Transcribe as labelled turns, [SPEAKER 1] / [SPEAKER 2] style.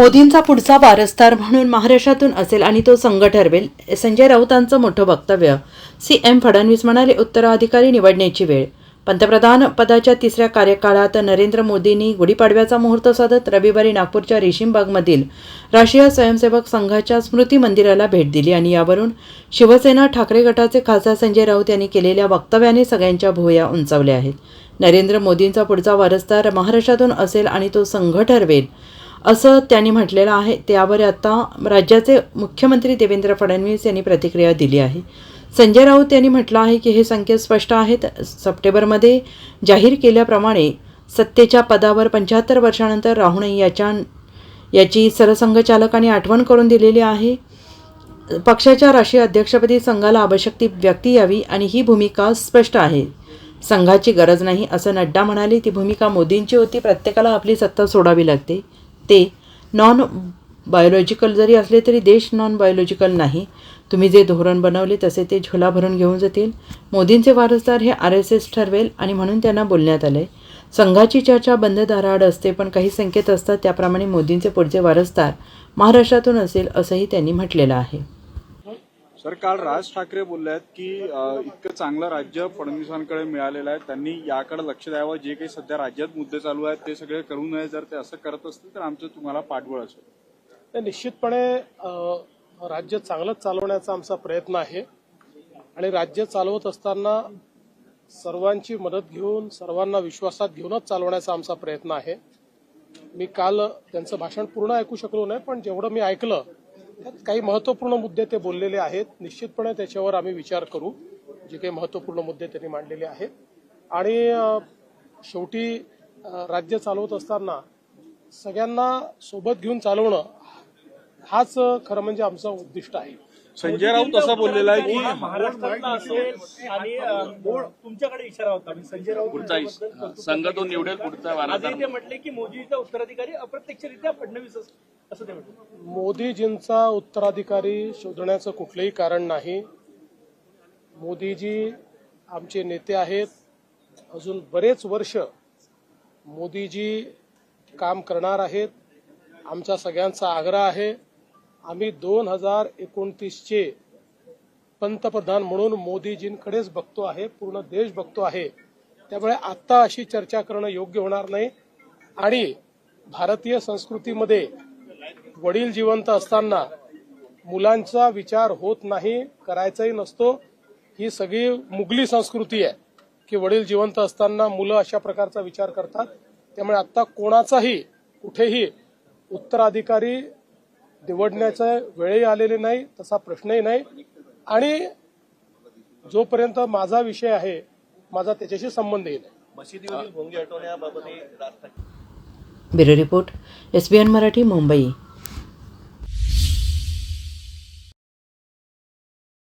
[SPEAKER 1] मोदींचा पुढचा वारसदार म्हणून महाराष्ट्रातून असेल आणि तो संघ ठरवेल संजय राऊतांचं मोठं वक्तव्य. सी एम फडणवीस म्हणाले उत्तराधिकारी निवडण्याची वेळ. पंतप्रधान पदाच्या तिसऱ्या कार्यकाळात नरेंद्र मोदींनी गुढीपाडव्याचा मुहूर्त साधत रविवारी नागपूरच्या रेशीमबागमधील राष्ट्रीय स्वयंसेवक संघाच्या स्मृती मंदिराला भेट दिली आणि यावरून शिवसेना ठाकरे गटाचे खासदार संजय राऊत यांनी केलेल्या वक्तव्याने सगळ्यांच्या भुवया उंचावल्या आहेत. नरेंद्र मोदींचा पुढचा वारसदार महाराष्ट्रातून असेल आणि तो संघ ठरवेल. असं त्यांनी म्हटलेलं आहे. त्यावर आता राज्याचे मुख्यमंत्री देवेंद्र फडणवीस यांनी प्रतिक्रिया दिली आहे. संजय राऊत यांनी म्हटलं आहे की हे संकेत स्पष्ट आहेत. सप्टेंबरमध्ये जाहीर केल्याप्रमाणे सत्तेच्या पदावर पंच्याहत्तर वर्षानंतर राहू नये याच्या याची सरसंघचालकांनी आठवण करून दिलेली आहे. पक्षाच्या राष्ट्रीय अध्यक्षपदी संघाला आवश्यक ती व्यक्ती यावी आणि ही भूमिका स्पष्ट आहे. संघाची गरज नाही असं नड्डा म्हणाले. ती भूमिका मोदींची होती. प्रत्येकाला आपली सत्ता सोडावी लागते. ते नॉन बायोलॉजिकल जरी असले तरी देश नॉन बायोलॉजिकल नाही. तुम्ही जे धोरण बनवले तसे ते झोला भरून घेऊन जातील. मोदींचे वारसदार हे आर एस एस ठरवेल आणि म्हणून त्यांना बोलण्यात आलंय. संघाची चर्चा बंद दाराआड असते पण काही संकेत असतात त्याप्रमाणे मोदींचे पुढचे वारसदार महाराष्ट्रातून असेल असंही त्यांनी म्हटलेलं आहे.
[SPEAKER 2] सर काल राज ठाकरे बोलले आहेत की इतकं चांगलं राज्य फडणवीसांकडे मिळालेलं आहे त्यांनी याकडे लक्ष द्यावं जे काही सध्या राज्यात मुद्दे चालू आहेत ते सगळे करू नये जर ते असं करत असतील तर आमचं तुम्हाला पाठबळ असेल.
[SPEAKER 3] निश्चितपणे राज्य चांगलंच चालवण्याचा आमचा प्रयत्न आहे. आणि राज्य चालवत असताना सर्वांची मदत घेऊन सर्वांना विश्वासात घेऊनच चालवण्याचा आमचा प्रयत्न आहे. मी काल त्यांचं भाषण पूर्ण ऐकू शकलो नाही पण जेवढं मी ऐकलं त्यात काही महत्त्वपूर्ण मुद्दे ते बोललेले आहेत. निश्चितपणे त्याच्यावर आम्ही विचार करू. जे काही महत्त्वपूर्ण मुद्दे त्यांनी मांडलेले आहेत. आणि शेवटी राज्य चालवत असताना सगळ्यांना सोबत घेऊन चालवणं हाच खरं म्हणजे आमचं उद्दिष्ट आहे.
[SPEAKER 2] संजय राऊत असं बोललेला आहे की
[SPEAKER 4] महाराष्ट्रातला असेल आणि अ, बोर्ड तुमच्याकडे इशारा होता. संजय राऊत
[SPEAKER 5] संघ तो निवडेल पुढचा
[SPEAKER 4] ते म्हटले की मोदीचा उत्तराधिकारी अप्रत्यक्षरित्या फडणवीस अस- असं ते म्हटलं
[SPEAKER 3] मोदीजींचा उत्तराधिकारी शोधण्याचं कुठलंही कारण नाही. मोदीजी आमचे नेते आहेत. अजून बरेच वर्ष मोदीजी काम करणार आहेत. आमचा सगळ्यांचा आग्रह आहे. आम्ही दोन हजार एकोणतीसचे पंतप्रधान म्हणून मोदीजींकडेच बघतो आहे पूर्ण देश बघतो आहे. त्यामुळे आत्ता अशी चर्चा करणं योग्य होणार नाही. आणि भारतीय संस्कृतीमध्ये वडील जिवंत असताना मुलांचा विचार होत नाही करायचाही नसतो. ही सगळी मुघली संस्कृती आहे की वडील जिवंत असताना मुलं अशा प्रकारचा विचार करतात. त्यामुळे आता कोणाचाही कुठेही उत्तराधिकारी निवडण्याचा वेळही आलेले नाही तसा प्रश्नही नाही. आणि जोपर्यंत माझा विषय आहे माझा त्याच्याशी संबंधही नाही
[SPEAKER 1] bureau report S B N Marathi Mumbai.